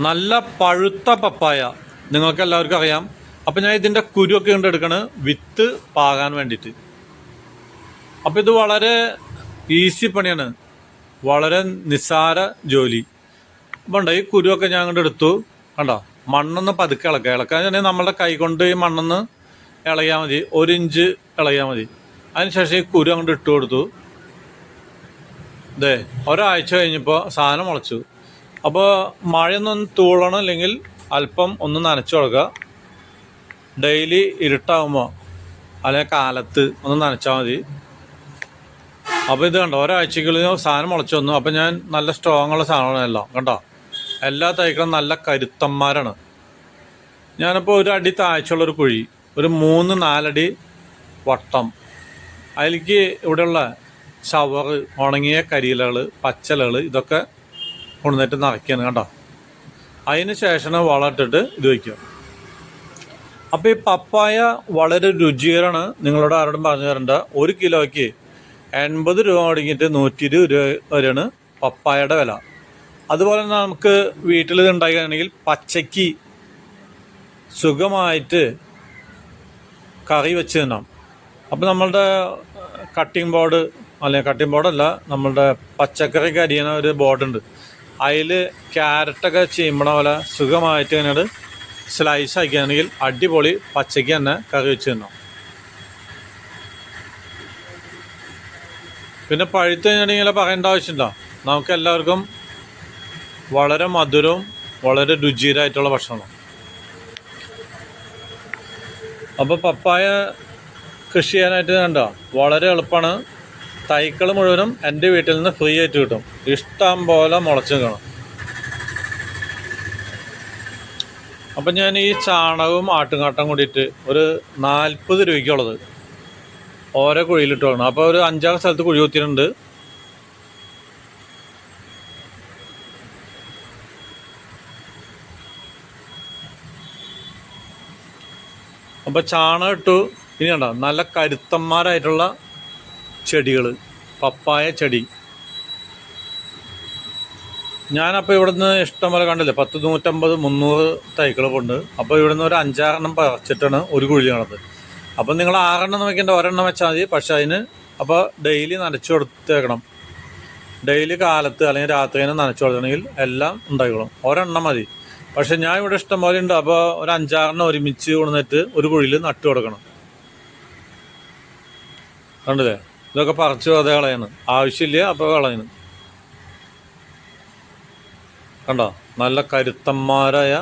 നല്ല പഴുത്ത പപ്പായ. നിങ്ങൾക്ക് എല്ലാവർക്കും അറിയാം. അപ്പം ഞാൻ ഇതിന്റെ കുരുവൊക്കെ കൊണ്ട് എടുക്കണ്. വിത്ത് പാകാൻ വേണ്ടിയിട്ട്. അപ്പം ഇത് വളരെ ഈസി പണിയാണ്. വളരെ നിസാര ജോലി. അപ്പം ഉണ്ട് ഈ കുരുവൊക്കെ ഞാൻ കൊണ്ട് എടുത്തു. കണ്ടോ? മണ്ണൊന്ന് പതുക്കെ ഇളക്കുക ഇളക്കാൻ നമ്മളുടെ കൈ കൊണ്ട് ഈ മണ്ണൊന്ന് ഇളയാ മതി. ഒരു ഇഞ്ച് ഇളയാ മതി. അതിനുശേഷം ഈ കുരു അങ്ങോട്ട് ഇട്ട് കൊടുത്തു. ഇതേ ഒരാഴ്ച കഴിഞ്ഞപ്പോൾ സാധനം മുളച്ചു. അപ്പോൾ മഴയൊന്നും തൂളണം അല്ലെങ്കിൽ അല്പം ഒന്ന് നനച്ചു കൊടുക്കുക ഡെയിലി ഇരുട്ടാകുമ്പോൾ അല്ലെങ്കിൽ കാലത്ത് ഒന്ന് നനച്ചാൽ മതി. അപ്പോൾ ഇത് കണ്ടോ ഒരാഴ്ചക്കുള്ളിൽ സാധനം മുളച്ചു വന്നു അപ്പോൾ ഞാൻ നല്ല സ്ട്രോങ് ഉള്ള സാധനമാണ് എല്ലാം. കണ്ടോ? എല്ലാ തൈക്കളും നല്ല കരുത്തന്മാരാണ്. ഞാനിപ്പോൾ ഒരു അടി താഴ്ചയുള്ളൊരു കുഴി ഒരു മൂന്ന് നാലടി വട്ടം. അതിലേക്ക് ഇവിടെയുള്ള ഷവർ ഉണങ്ങിയ കരിയിലകൾ പച്ചലകൾ ഇതൊക്കെ കൊണ്ടുവന്നിട്ട് നിറയ്ക്കുകയാണ് കണ്ടോ? അതിന് ശേഷം വളമിട്ടിട്ട് ഇത് വയ്ക്കുക. അപ്പോൾ ഈ പപ്പായ വളരെ രുചികരമാണ്. നിങ്ങളോട് ആരോടും പറഞ്ഞു തരേണ്ട. ഒരു കിലോയ്ക്ക് എൺപത് രൂപ അടങ്ങിയിട്ട് നൂറ്റി ഇരുപത് രൂപ വരെയാണ് പപ്പായയുടെ വില. അതുപോലെ തന്നെ നമുക്ക് വീട്ടിൽ ഇത് ഉണ്ടാക്കുകയാണെങ്കിൽ പച്ചയ്ക്ക് സുഖമായിട്ട് കറി വെച്ച് തിന്നാം. അപ്പോൾ നമ്മളുടെ കട്ടിംഗ് ബോർഡ് അല്ലെങ്കിൽ കട്ടിംഗ് ബോർഡല്ല നമ്മളുടെ പച്ചക്കറിക്ക് അരിയണ ഒരു ബോർഡുണ്ട് അതിൽ ക്യാരറ്റൊക്കെ ചീമ്പണ പോലെ സുഖമായിട്ട് ഇങ്ങനെ സ്ലൈസ് ആക്കിയാണെങ്കിൽ അടിപൊളി പച്ചയ്ക്ക് തന്നെ കറി വെച്ച് തന്നു. പിന്നെ പഴുത്ത് കഴിഞ്ഞിട്ടുണ്ടെങ്കിൽ പറയേണ്ട ആവശ്യമില്ല. നമുക്ക് എല്ലാവർക്കും വളരെ മധുരവും വളരെ രുചികരമായിട്ടുള്ള ഭക്ഷണം അപ്പോൾ പപ്പായ കൃഷി ചെയ്യാനായിട്ട് കണ്ടോ? വളരെ എളുപ്പമാണ്. തൈക്കൾ മുഴുവനും എന്റെ വീട്ടിൽ നിന്ന് ഫ്രീ ആയിട്ട് കിട്ടും. ഇഷ്ടം പോലെ മുളച്ച് നിൽക്കണം അപ്പം ഞാൻ ഈ ചാണകവും ആട്ടുംകാട്ടം കൂടിയിട്ട് ഒരു നാൽപ്പത് രൂപയ്ക്കുള്ളത് ഓരോ കുഴിയിലിട്ട് വേണം അപ്പോൾ ഒരു അഞ്ചാറ് സ്ഥലത്ത് കുഴി കുത്തിയിട്ടുണ്ട്. അപ്പോൾ ചാണകം ഇട്ടു. ഇനി കണ്ടോ? നല്ല കരുത്തന്മാരായിട്ടുള്ള ചെടികൾ പപ്പായ ചെടി. ഞാനപ്പോൾ ഇവിടുന്ന് ഇഷ്ടംപോലെ കണ്ടില്ലേ? പത്ത് നൂറ്റമ്പത് മുന്നൂറ് തൈക്കൾ കൊണ്ട്. അപ്പോൾ ഇവിടുന്ന് ഒരു അഞ്ചാറെണ്ണം പറിച്ചിട്ടാണ് ഒരു കുഴി കാണുന്നത്. അപ്പം നിങ്ങൾ ആറെണ്ണം വെക്കേണ്ട ഒരെണ്ണം വെച്ചാൽ മതി. പക്ഷേ അതിന് അപ്പോൾ ഡെയിലി നനച്ചു കൊടുത്തേക്കണം. ഡെയിലി കാലത്ത് അല്ലെങ്കിൽ രാത്രിനെ നനച്ചു കൊടുക്കണമെങ്കിൽ എല്ലാം ഉണ്ടായിക്കോളും. ഒരെണ്ണം മതി. പക്ഷേ ഞാൻ ഇവിടെ ഇഷ്ടം പോലെ ഉണ്ട്. അപ്പോൾ ഒരു അഞ്ചാറെണ്ണം ഒരുമിച്ച് കൊണ്ടുവന്നിട്ട് ഒരു കുഴിയിൽ നട്ടു കൊടുക്കണം. കണ്ടില്ലേ? ഇതൊക്കെ പറിച്ചു വെറുതെ കളയാണ്. ആവശ്യമില്ല അപ്പോൾ കളയുന്നു കണ്ടോ? നല്ല കരുത്തന്മാരായ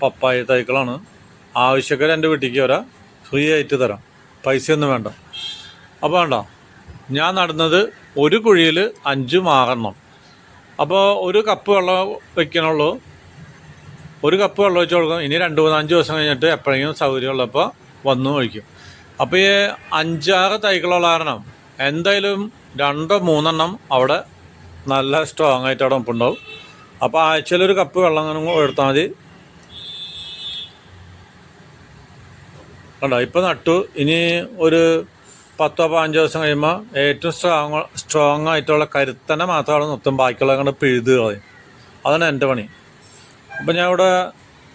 പപ്പായ തൈക്കളാണ് ആവശ്യക്കാർ എന്റെ വീട്ടിലേക്ക് വരാം. ഫ്രീ ആയിട്ട് തരാം. പൈസയൊന്നും വേണ്ട. അപ്പോൾ വേണ്ട ഞാൻ നടുന്നത് ഒരു കുഴിയിൽ അഞ്ച് മാറണം അപ്പോൾ ഒരു കപ്പ് വെള്ളം വയ്ക്കണുള്ളൂ ഒരു കപ്പ് വെള്ളം വെച്ച് കൊടുക്കും. ഇനി രണ്ട് മൂന്ന് അഞ്ച് ദിവസം കഴിഞ്ഞിട്ട് എപ്പോഴെങ്കിലും സൗകര്യമുള്ളപ്പോൾ വന്നു കഴിക്കും അപ്പോൾ ഈ അഞ്ചാറ് തൈകളുള്ള കാരണം എന്തായാലും രണ്ടോ മൂന്നെണ്ണം അവിടെ നല്ല സ്ട്രോങ് ആയിട്ട് അവിടെ നിൽപ്പുണ്ടാവും അപ്പോൾ ആഴ്ചയിൽ ഒരു കപ്പ് വെള്ളം അങ്ങനെ എടുത്താൽ മതി. കണ്ടോ? ഇപ്പോൾ നട്ടു. ഇനി ഒരു പത്തോ പതിനഞ്ചോ ദിവസം കഴിയുമ്പോൾ ഏറ്റവും സ്ട്രോങ് സ്ട്രോങ് ആയിട്ടുള്ള കരുത്തനെ മാത്രമാണ് നിർത്തും. ബാക്കിയുള്ള കണ്ട് പിഴുത് കളയും. അതാണ് എന്റെ പണി. അപ്പം ഞാൻ ഇവിടെ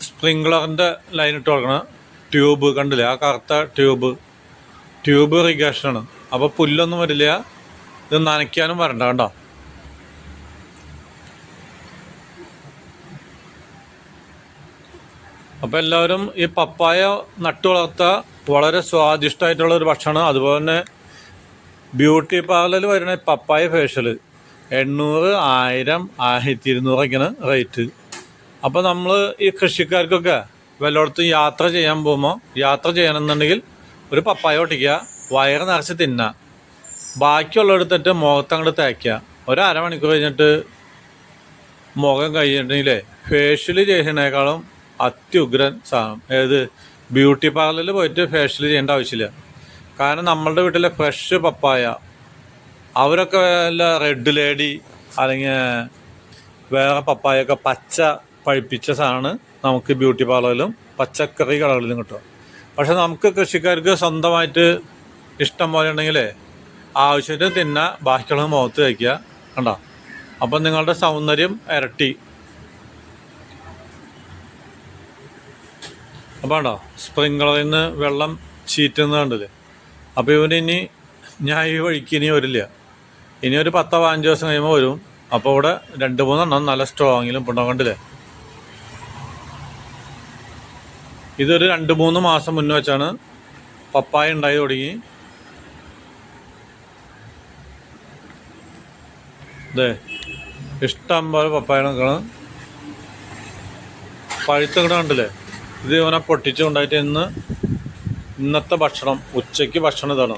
സ്പ്രിങ്ക്ലറിന്റെ ലൈൻ ഇട്ട് കൊടുക്കണം. ട്യൂബ് കണ്ടില്ലേ? ആ കറുത്ത ട്യൂബ് ട്യൂബ് ഇറിഗേഷനാണ് അപ്പോൾ പുല്ലൊന്നും വരില്ല. ഇത് നനയ്ക്കാനും വരണ്ട. കണ്ടോ? അപ്പോൾ എല്ലാവരും ഈ പപ്പായ നട്ടു വളർത്തുക വളരെ സ്വാദിഷ്ടമായിട്ടുള്ള ഒരു ഭക്ഷണം. അതുപോലെ തന്നെ ബ്യൂട്ടി പാർലറിൽ വരുന്ന പപ്പായ ഫേഷ്യൽ എണ്ണൂറ് ആയിരം ആയിരത്തി ഇരുന്നൂറൊക്കെയാണ് റേറ്റ് അപ്പോൾ നമ്മൾ ഈ കൃഷിക്കാർക്കൊക്കെ വല്ലയിടത്തും യാത്ര ചെയ്യാൻ പോകുമ്പോൾ യാത്ര ചെയ്യണമെന്നുണ്ടെങ്കിൽ ഒരു പപ്പായ ഒട്ടിക്കുക വയറ് നിറച്ച് തിന്നുക ബാക്കിയുള്ളടുത്തിട്ട് മുഖത്ത് അങ്ങോട്ട് തേക്കുക. ഒരു അരമണിക്കൂർ കഴിഞ്ഞിട്ട് മുഖം കഴിഞ്ഞിട്ടുണ്ടെങ്കിലേ ഫേഷ്യൽ ചെയ്യുന്നതിനേക്കാളും അത്യുഗ്രൻ സാധനം ഏത് ബ്യൂട്ടി പാർലറിൽ പോയിട്ട് ഫേഷ്യൽ ചെയ്യേണ്ട ആവശ്യമില്ല. കാരണം നമ്മളുടെ വീട്ടിലെ ഫ്രഷ് പപ്പായ അവരൊക്കെ വല്ല റെഡ് ലേഡി അല്ലെങ്കിൽ വേറെ പപ്പായൊക്കെ പച്ച പഴുപ്പിച്ച സാധനമാണ് നമുക്ക് ബ്യൂട്ടി പാർലറിലും പച്ചക്കറി കടകളിലും കിട്ടുക പക്ഷെ നമുക്ക് കൃഷിക്കാർക്ക് സ്വന്തമായിട്ട് ഇഷ്ടം പോലെ ഉണ്ടെങ്കിലേ ആവശ്യത്തിന് തിന്ന ബാക്കിയുള്ളത് മുഖത്ത് വയ്ക്കുക. കണ്ടോ? അപ്പം നിങ്ങളുടെ സൗന്ദര്യം ഇരട്ടി. അപ്പോൾ ഉണ്ടോ നിന്ന് വെള്ളം ചീറ്റുന്ന കണ്ടില്ലേ? അപ്പോൾ ഇവന് ഇനി ഞാൻ ഈ വഴിക്ക് ഇനി വരില്ല. ഇനി ഒരു പത്തോ പതിനഞ്ച് ദിവസം കഴിയുമ്പോൾ വരും. അപ്പോൾ ഇവിടെ രണ്ട് മൂന്നെണ്ണം നല്ല സ്ട്രോങ്ങിലും ഉണ്ടാവും കണ്ടില്ലേ? ഇതൊരു രണ്ട് മൂന്ന് മാസം മുന്നേ വെച്ചാണ് പപ്പായ ഉണ്ടായി തുടങ്ങി. ഇതേ ഇഷ്ടം പോലെ പപ്പായ നിൽക്കണം പഴുത്തങ്ങടെ കണ്ടില്ലേ? ഇത് ഇവനെ പൊട്ടിച്ച് കൊണ്ടായിട്ട് ഇന്ന് ഇന്നത്തെ ഭക്ഷണം ഉച്ചയ്ക്ക് ഭക്ഷണം ഇതാണ്.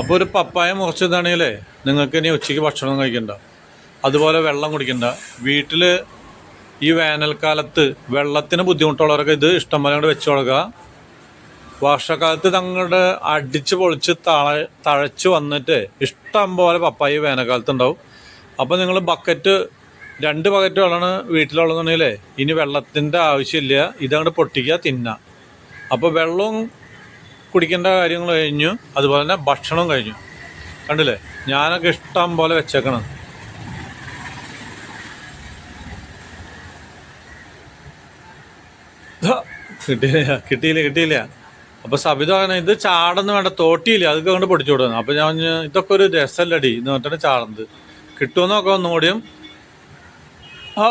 അപ്പോൾ ഒരു പപ്പായ മുറിച്ചതാണെങ്കിലേ നിങ്ങൾക്ക് ഇനി ഉച്ചയ്ക്ക് ഭക്ഷണം കഴിക്കണ്ട. അതുപോലെ വെള്ളം കുടിക്കണ്ട. വീട്ടിൽ ഈ വേനൽക്കാലത്ത് വെള്ളത്തിന് ബുദ്ധിമുട്ടുള്ളവരൊക്കെ ഇത് ഇഷ്ടം പോലെ കൊണ്ട് വെച്ച് കൊടുക്കുക. വർഷക്കാലത്ത് തങ്ങളുടെ അടിച്ച് പൊളിച്ച് തള തഴച്ച് വന്നിട്ട് ഇഷ്ടം പോലെ പപ്പായ വേനൽക്കാലത്ത് ഉണ്ടാവും. അപ്പോൾ നിങ്ങൾ ബക്കറ്റ് രണ്ട് ബക്കറ്റ് വെള്ളമാണ് വീട്ടിലുള്ളതെന്നുണ്ടെങ്കിലേ ഇനി വെള്ളത്തിന്റെ ആവശ്യമില്ല. ഇതങ്ങോട്ട് പൊട്ടിക്കുക തിന്ന. അപ്പോൾ വെള്ളവും കുടിക്കേണ്ട കാര്യങ്ങൾ കഴിഞ്ഞു. അതുപോലെ തന്നെ ഭക്ഷണവും കഴിഞ്ഞു. കണ്ടില്ലേ? ഞാനൊക്കെ ഇഷ്ടം പോലെ വെച്ചേക്കണം. കിട്ടിയില്ല കിട്ടിയില്ല കിട്ടിയില്ല. അപ്പോൾ സബിത അങ്ങനെ ഇത് ചാടന്ന് വേണ്ട തോട്ടിയില്ല. അതൊക്കെ അങ്ങോട്ട് പൊടിച്ചു കൊടുക്കണം അപ്പോൾ ഞാൻ ഇതൊക്കെ ഒരു രസമല്ലടി. എന്ന് പറഞ്ഞിട്ടാണ് ചാടുന്നത്. കിട്ടുമെന്നൊക്കെ നോക്കാം ഒന്നും കൂടിയും ആ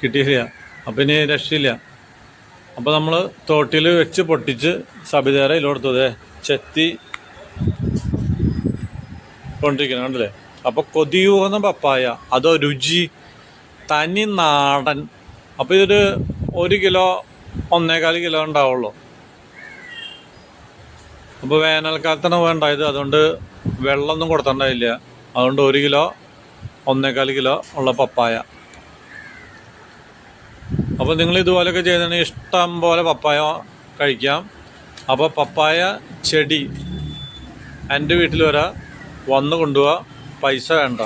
കിട്ടിയില്ല. അപ്പം ഇനി രക്ഷയില്ല. അപ്പം നമ്മൾ തോട്ടിൽ വെച്ച് പൊട്ടിച്ച് സബിതേറെ ഇതിലോടുത്തു അതെ ചെത്തി കൊണ്ടിരിക്കണം കണ്ടില്ലേ? അപ്പം കൊതിയൂർന്ന പപ്പായ അതോ രുചി തനി നാടൻ. അപ്പം ഇതൊരു ഒരു കിലോ ഒന്നേകാൽ കിലോ ഉണ്ടാവുള്ളൂ. അപ്പോൾ വേനൽക്കാലത്താണ് വേണ്ടായത് അതുകൊണ്ട് വെള്ളമൊന്നും കൊടുത്തിട്ടുണ്ടായില്ല. അതുകൊണ്ട് ഒരു കിലോ ഒന്നേകാൽ കിലോ ഉള്ള പപ്പായ. അപ്പോൾ നിങ്ങൾ ഇതുപോലെയൊക്കെ ചെയ്തിട്ടുണ്ടെങ്കിൽ ഇഷ്ടം പോലെ പപ്പായ കഴിക്കാം. അപ്പോൾ പപ്പായ ചെടി എന്റെ വീട്ടിൽ വരാം വന്ന് കൊണ്ടുപോവാ. പൈസ വേണ്ട.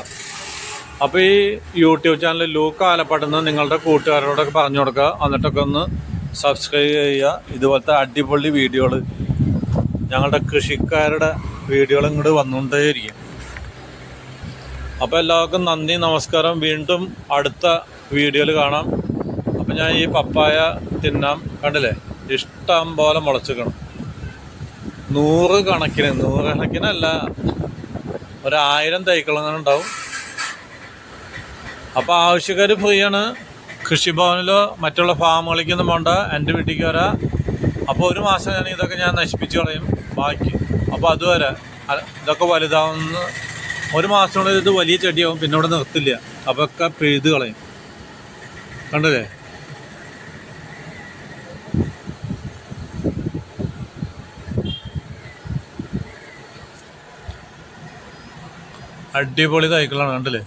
അപ്പോൾ ഈ യൂട്യൂബ് ചാനൽ ലൂക്ക് ആലപ്പാടുന്ന നിങ്ങളുടെ കൂട്ടുകാരോടൊക്കെ പറഞ്ഞു കൊടുക്കുക. എന്നിട്ടൊക്കെ ഒന്ന് സബ്സ്ക്രൈബ് ചെയ്യുക. ഇതുപോലത്തെ അടിപൊളി വീഡിയോകൾ ഞങ്ങളുടെ കൃഷിക്കാരുടെ വീഡിയോകൾ ഇങ്ങോട്ട് വന്നുകൊണ്ടേയിരിക്കും. അപ്പോൾ എല്ലാവർക്കും നന്ദി നമസ്കാരം. വീണ്ടും അടുത്ത വീഡിയോയിൽ കാണാം. അപ്പോൾ ഞാൻ ഈ പപ്പായ തിന്നാം. കണ്ടില്ലേ? ഇഷ്ടം പോലെ മുളച്ചിക്കണം നൂറ് കണക്കിന് നൂറ് കണക്കിനല്ല ഒരായിരം തൈക്കളങ്ങനെ ഉണ്ടാവും. അപ്പോൾ ആവശ്യക്കാർ ആണ് കൃഷിഭവനിലോ മറ്റുള്ള ഫാമുകളിലേക്കൊന്നും പോണ്ട. എന്റെ വീട്ടിലേക്ക് വരാം. അപ്പോൾ ഒരു മാസം ഞാൻ ഇതൊക്കെ ഞാൻ നശിപ്പിച്ച് കളയും. ബാക്കി. അപ്പോൾ അതുവരെ ഇതൊക്കെ വലുതാവുന്ന ഒരു മാസം ഇത് വലിയ ചെടിയാവും. പിന്നെ ഇവിടെ നിർത്തില്ല. അപ്പോൾ ഒക്കെ പിഴുത് കണ്ടില്ലേ? അടിപൊളി സൈക്കിളാണ് കണ്ടില്ലേ?